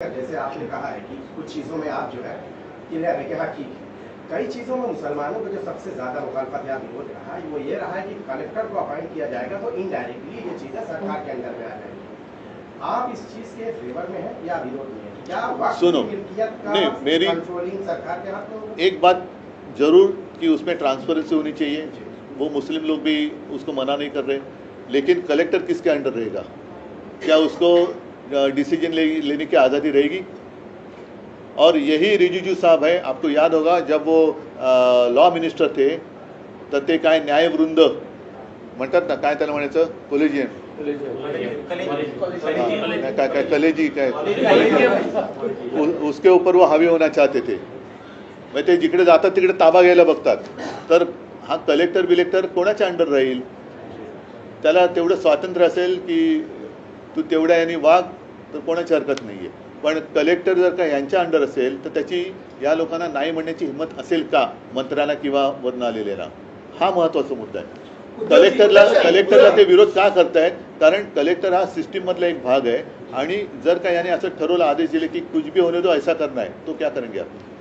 जैसे आपने कहा है कि कुछ चीज़ों में आप जो है क्लियर है कि हाँ ठीक है। कई चीज़ों में मुसलमानों को जो सबसे ज़्यादा मुखालफत या विरोध रहा है वो ये रहा है कि कलेक्टर को अपॉइंट किया जाएगा तो इनडायरेक्टली ये चीज़ें सरकार के अंदर में आ जाएँगी आप इस चीज़ के फेवर में है या विरोध में है? क्या सुनो, नहीं, मेरी- कंट्रोलिंग सरकार के हाथ में? एक बात ज़रूर कि उसमें ट्रांसपेरेंसी होनी चाहिए। वो मुस्लिम लोग भी उसको मना नहीं कर रहे लेकिन कलेक्टर किसके अंडर रहेगा? क्या उसको डिसीजन ले, लेने की आज़ादी रहेगी। और यही रिजिजू साहब है आपको याद होगा जब वो लॉ मिनिस्टर थे तर ते काय न्यायवृंद म्हणतात ना काय त्याला म्हणायचं? कोलेजियम काय काय? कलेजी. काय उसके ऊपर वो हावी होना चाहते थे. मग ते जिकडे जातात तिकडे ताबा घ्यायला बघतात. तर हा कलेक्टर बिलेक्टर कोणाच्या अंडर राहील? त्याला तेवढं स्वातंत्र्य असेल की तू तेवढ्या याने वाघ तर कोणाची हरकत नाही आहे पण कलेक्टर जर का यांच्या अंडर असेल तर त्याची या लोकांना नाही म्हणण्याची हिंमत असेल का? मंत्र्याला किंवा वरनं आलेल्याला हा महत्त्वाचा मुद्दा आहे. कलेक्टरला कलेक्टरला ते विरोध का करतायत? कारण कलेक्टर हा सिस्टीम मधला एक भाग आहे. आणि जर का याने असं ठरवलं आदेश दिले की कुछ भी होने दो ऐसा करना है तो क्या करेंगे आप?